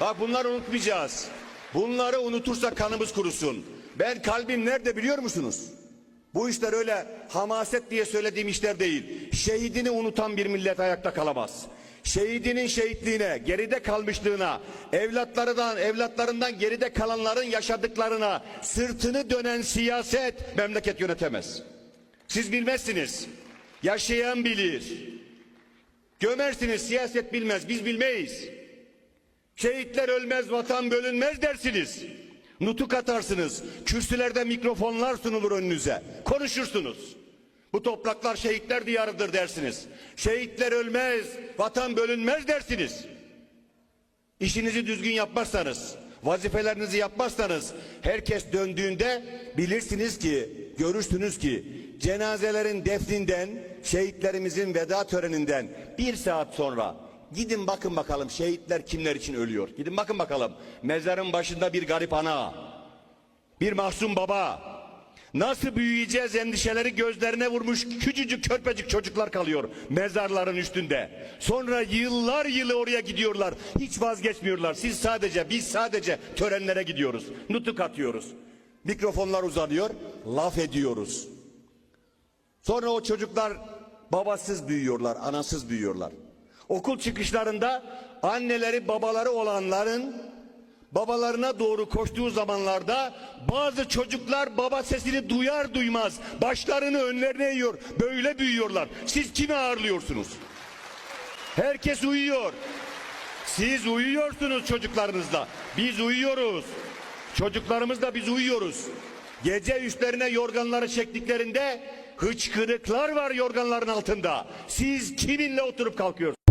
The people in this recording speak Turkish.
Bak bunları unutmayacağız. Bunları unutursak kanımız kurusun. Ben kalbim nerede biliyor musunuz? Bu işler öyle hamaset diye söylediğim işler değil. Şehidini unutan bir millet ayakta kalamaz. Şehidinin şehitliğine, geride kalmışlığına, evlatlarından, evlatlarından geride kalanların yaşadıklarına sırtını dönen siyaset memleket yönetemez. Siz bilmezsiniz. Yaşayan bilir. Gömersiniz siyaset bilmez, biz bilmeyiz. Şehitler ölmez, vatan bölünmez dersiniz. Nutuk atarsınız. Kürsülerde mikrofonlar sunulur önünüze. Konuşursunuz. Bu topraklar şehitler diyarıdır dersiniz. Şehitler ölmez, vatan bölünmez dersiniz. İşinizi düzgün yapmazsanız, vazifelerinizi yapmazsanız herkes döndüğünde bilirsiniz ki, görürsünüz ki cenazelerin defninden, şehitlerimizin veda töreninden bir saat sonra gidin bakın bakalım şehitler kimler için ölüyor. Gidin bakın bakalım mezarın başında bir garip ana, bir mahzun baba, Nasıl büyüyeceğiz endişeleri gözlerine vurmuş küçücük körpecik çocuklar kalıyor mezarların üstünde. Sonra yıllar yılı oraya gidiyorlar. Hiç vazgeçmiyorlar. Siz sadece biz sadece törenlere gidiyoruz. Nutuk atıyoruz. Mikrofonlar uzanıyor. Laf ediyoruz. Sonra o çocuklar babasız büyüyorlar, anasız büyüyorlar. Okul çıkışlarında anneleri babaları olanların babalarına doğru koştuğu zamanlarda bazı çocuklar baba sesini duyar duymaz başlarını önlerine eğiyor. Böyle büyüyorlar. Siz kimi ağırlıyorsunuz? Herkes uyuyor. Siz uyuyorsunuz çocuklarınızla. Biz uyuyoruz. Çocuklarımızla biz uyuyoruz. Gece üstlerine yorganları çektiklerinde hıçkırıklar var yorganların altında. Siz kiminle oturup kalkıyorsunuz?